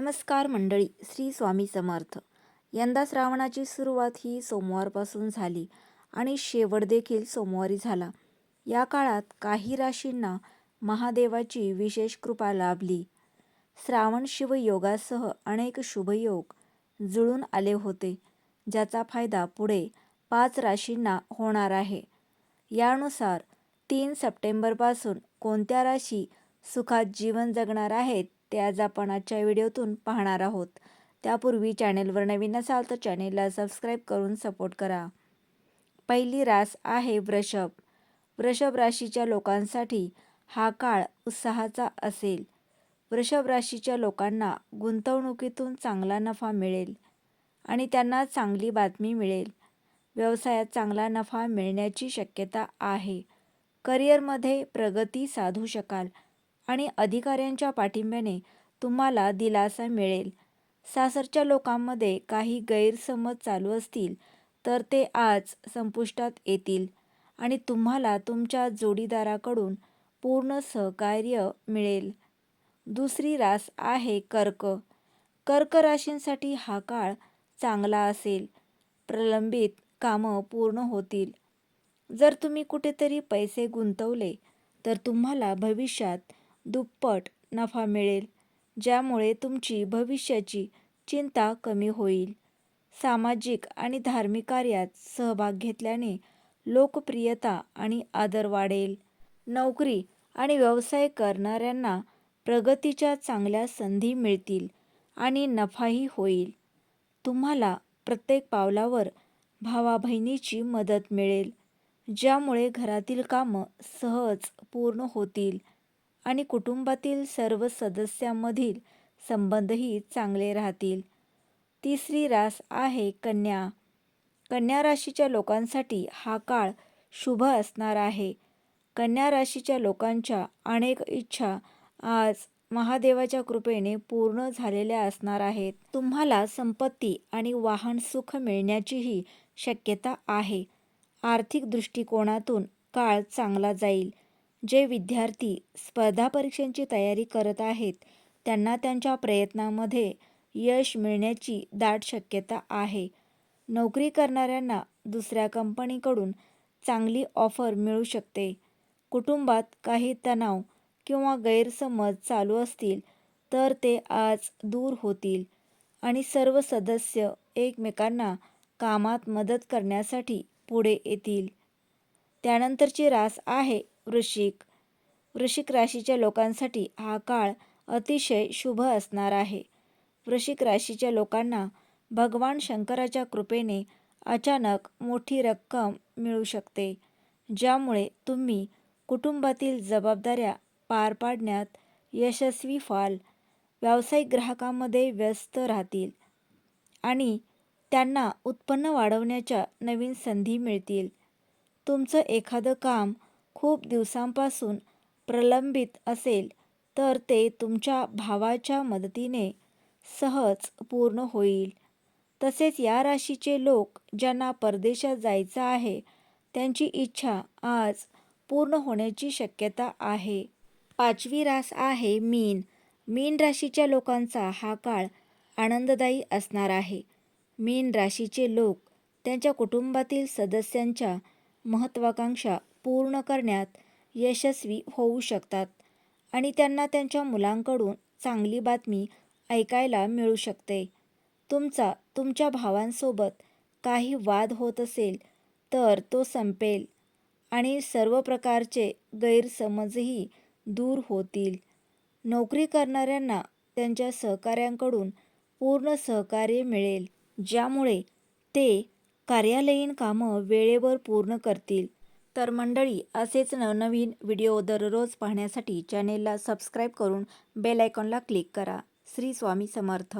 नमस्कार मंडळी श्री स्वामी समर्थ. यंदा श्रावणाची सुरुवात ही सोमवारपासून झाली आणि शेवट देखील सोमवारी झाला. या काळात काही राशींना महादेवाची विशेष कृपा लाभली. श्रावण शिवयोगासह अनेक शुभयोग जुळून आले होते ज्याचा फायदा पुढे पाच राशींना होणार आहे. यानुसार तीन सप्टेंबरपासून कोणत्या राशी सुखात जीवन जगणार आहेत ते आज आपण आजच्या व्हिडिओतून पाहणार आहोत. त्यापूर्वी चॅनेलवर नवीन असाल तर चॅनेलला सबस्क्राईब करून सपोर्ट करा. पहिली रास आहे वृषभ. वृषभ राशीच्या लोकांसाठी हा काळ उत्साहाचा असेल. वृषभ राशीच्या लोकांना गुंतवणुकीतून चांगला नफा मिळेल आणि त्यांना चांगली बातमी मिळेल. व्यवसायात चांगला नफा मिळण्याची शक्यता आहे. करिअरमध्ये प्रगती साधू शकाल. आणि अधिकाऱ्यांच्या पाठिंब्याने तुम्हाला दिलासा मिळेल. सासरच्या लोकांमध्ये काही गैरसमज चालू असतील तर ते आज संपुष्टात येतील आणि तुम्हाला तुमच्या जोडीदाराकडून पूर्ण सहकार्य मिळेल. दुसरी रास आहे कर्क. कर्क राशींसाठी हा काळ चांगला असेल. प्रलंबित कामं पूर्ण होतील. जर तुम्ही कुठेतरी पैसे गुंतवले तर तुम्हाला भविष्यात दुप्पट नफा मिळेल ज्यामुळे तुमची भविष्याची चिंता कमी होईल. सामाजिक आणि धार्मिक कार्यात सहभाग घेतल्याने लोकप्रियता आणि आदर वाढेल. नोकरी आणि व्यवसाय करणाऱ्यांना प्रगतीच्या चांगल्या संधी मिळतील आणि नफाही होईल. तुम्हाला प्रत्येक पावलावर भावा बहिणीची मदत मिळेल ज्यामुळे घरातील कामं सहज पूर्ण होतील. आणि कुटुंबातील सर्व सदस्यांमधील संबंधही चांगले राहतील. तिसरी रास आहे कन्या. कन्या राशीच्या लोकांसाठी हा काळ शुभ असणार आहे. कन्या राशीच्या लोकांच्या अनेक इच्छा आज महादेवाच्या कृपेने पूर्ण झालेल्या असणार आहेत. तुम्हाला संपत्ती आणि वाहन सुख मिळण्याचीही शक्यता आहे. आर्थिक दृष्टिकोनातून काळ चांगला जाईल. जे विद्यार्थी स्पर्धा परीक्षांची तयारी करत आहेत त्यांना त्यांच्या प्रयत्नामध्ये यश मिळण्याची दाट शक्यता आहे. नोकरी करणाऱ्यांना दुसऱ्या कंपनीकडून चांगली ऑफर मिळू शकते. कुटुंबात काही तणाव किंवा गैरसमज चालू असतील तर ते आज दूर होतील आणि सर्व सदस्य एकमेकांना कामात मदत करण्यासाठी पुढे येतील. त्यानंतरची रास आहे वृश्चिक. वृश्चिक राशीच्या लोकांसाठी हा काळ अतिशय शुभ असणार आहे. वृश्चिक राशीच्या लोकांना भगवान शंकराच्या कृपेने अचानक मोठी रक्कम मिळू शकते ज्यामुळे तुम्ही कुटुंबातील जबाबदाऱ्या पार पाडण्यात यशस्वी व्हाल व्यावसायिक ग्राहकांमध्ये व्यस्त राहतील आणि त्यांना उत्पन्न वाढवण्याच्या नवीन संधी मिळतील. तुमचं एखादं काम खूप दिवसांपासून प्रलंबित असेल तर ते तुमच्या भावाच्या मदतीने सहज पूर्ण होईल. तसेच या राशीचे लोक ज्यांना परदेशात जायचं आहे त्यांची इच्छा आज पूर्ण होण्याची शक्यता आहे. पाचवी रास आहे मीन. मीन राशीच्या लोकांचा हा काळ आनंददायी असणार आहे. मीन राशीचे लोक त्यांच्या कुटुंबातील सदस्यांच्या महत्त्वाकांक्षा पूर्ण करण्यात यशस्वी होऊ शकतात आणि त्यांना त्यांच्या मुलांकडून चांगली बातमी ऐकायला मिळू शकते. तुमचा तुमच्या भावांसोबत काही वाद होत असेल तर तो संपेल आणि सर्व प्रकारचे गैरसमजही दूर होतील. नोकरी करणाऱ्यांना त्यांच्या सहकाऱ्यांकडून पूर्ण सहकार्य मिळेल ज्यामुळे ते कार्यालयीन कामं वेळेवर पूर्ण करतील. तर मंडळी असेच नवनवीन व्हिडिओ दररोज पाहण्यासाठी चॅनेलला सबस्क्राईब करून बेल आयकॉनला क्लिक करा. श्री स्वामी समर्थ.